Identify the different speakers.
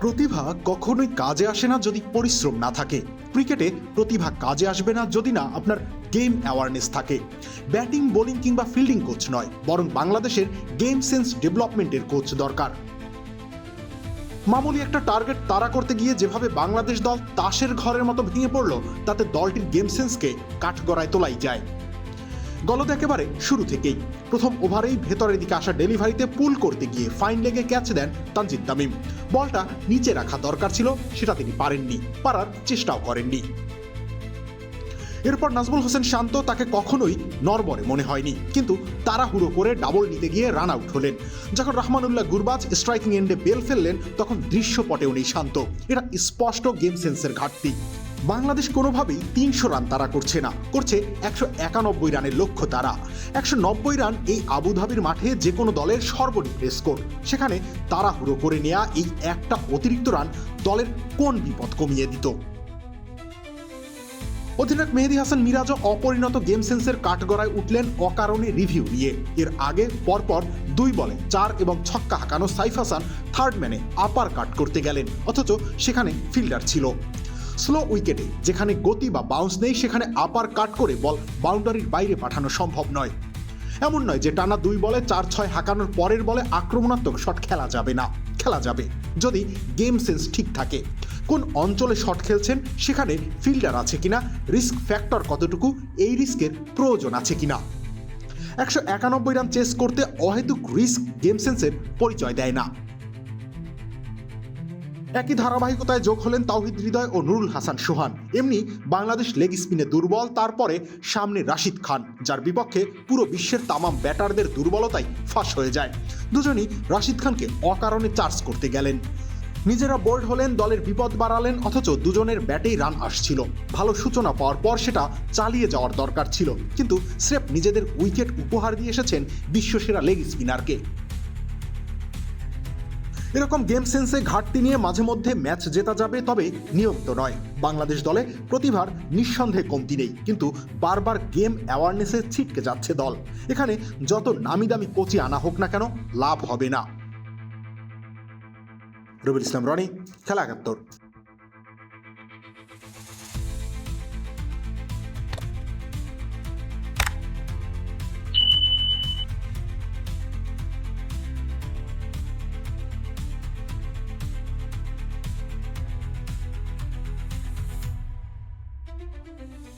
Speaker 1: প্রতিভা কখনোই কাজে আসে না যদি পরিশ্রম না থাকে। ক্রিকেটে প্রতিভা কাজে আসবে না যদি না আপনার গেম অ্যাওয়ারনেস থাকে। ব্যাটিং, বোলিং কিংবা ফিল্ডিং কোচ নয়, বরং বাংলাদেশের গেম সেন্স ডেভেলপমেন্টের কোচ দরকার। মামুলি একটা টার্গেট তাড়া করতে গিয়ে যেভাবে বাংলাদেশ দল তাসের ঘরের মতো ভেঙে পড়ল, তাতে দলটির গেম সেন্সকে কাঠগড়ায় তোলাই যায়। গলদ একেবারে শুরু থেকেই। প্রথম ওভারেই ভেতরের দিকে আসা ডেলিভারিতে পুল করতে গিয়ে ফাইন লেগে ক্যাচ দেন তানজিদ তামিম। বলটা নিচে রাখা দরকার ছিল, সেটা তিনি পারেননি, পারার চেষ্টাও করেননি। এরপর নাজমুল হোসেন শান্ত তাকে কখনোই নরবরে মনে হয়নি। কিন্তু তাড়াহুড়ো করে ডাবল নিতে গিয়ে রান আউট হলেন। যখন রহমানুল্লাহ গুরবাজ স্ট্রাইকিং এন্ডে বেল ফেললেন, তখন দৃশ্যপটেও নেই শান্ত। এটা স্পষ্ট গেম সেন্সের ঘাটতি। বাংলাদেশ কোনোভাবেই তিনশো রান তারা করছে না। করছে একশো একানব্বই রানের লক্ষ্য তারা একশো নব্বই রান এই আবুধাবির মাঠে যে কোনো দলের সর্বনিম্ন স্কোর সেখানে তাড়াহুড়ো করে নেওয়া এই একটা অতিরিক্ত রান দলের কোন বিপদ কমিয়ে দিত। অধিনায়ক মেহেদি হাসান মিরাজও অপরিণত গেম সেন্সের কাঠগড়ায় উঠলেন অকারণে রিভিউ নিয়ে। এর আগে পরপর দুই বলে চার এবং ছক্কা হাঁকানো সাইফ হাসান থার্ড ম্যানে আপার কাট করতে গেলেন, অথচ সেখানে ফিল্ডার ছিল। স্লো উইকেটে যেখানে গতি বা বাউন্স নেই, সেখানে আপার কাট করে বল বাউন্ডারির বাইরে পাঠানো সম্ভব নয়। এমন নয় যে টানা দুই বলে চার ছয় হাঁকানোর পরের বলে আক্রমণাত্মক শট খেলা যাবে না। খেলা যাবে। যদি গেম সেন্স ঠিক থাকে, কোন অঞ্চলে শট খেলছেন, সেখানে ফিল্ডার আছে কিনা রিস্ক ফ্যাক্টর কতটুকু, এই রিস্কের প্রয়োজন আছে কিনা। একশো একানব্বই রান চেস করতে অহেতুক রিস্ক গেম সেন্সের পরিচয় দেয় না। একই ধারাবাহিকতায় যোগ হলেন তাওহিদ হৃদয় ও নুরুল হাসান সোহান। এমনি বাংলাদেশ লেগ স্পিনে দুর্বল, তারপরে সামনে রাশিদ খান, যার বিপক্ষে পুরো বিশ্বের তামাম ব্যাটারদের দুর্বলতাই ফাঁস হয়ে যায়। দুজনই রাশিদ খানকে অকারণে চার্জ করতে গেলেন। নিজেরা বোল্ড হলেন, দলের বিপদ বাড়ালেন, অথচ দুজনের ব্যাটেই রান আসছিল। ভালো সূচনা পাওয়ার পর সেটা চালিয়ে যাওয়ার দরকার ছিল। কিন্তু স্রেফ নিজেদের উইকেট উপহার দিয়ে এসেছেন বিশ্বসেরা লেগ স্পিনারকে। এরকম গেম সেন্সে ঘাটতি নিয়ে মাঝে মধ্যে ম্যাচ জেতা যাবে, তবে নিয়মিত নয়। বাংলাদেশ দলে প্রতিভার নিঃসন্দেহে কমতি নেই, কিন্তু বারবার গেম অ্যাওয়ারনেসে ছিটকে যাচ্ছে দল। এখানে যত নামি দামি কোচি আনা হোক না কেন, লাভ হবে না। রবির ইসলাম, রনি, খেলা একাত্তর।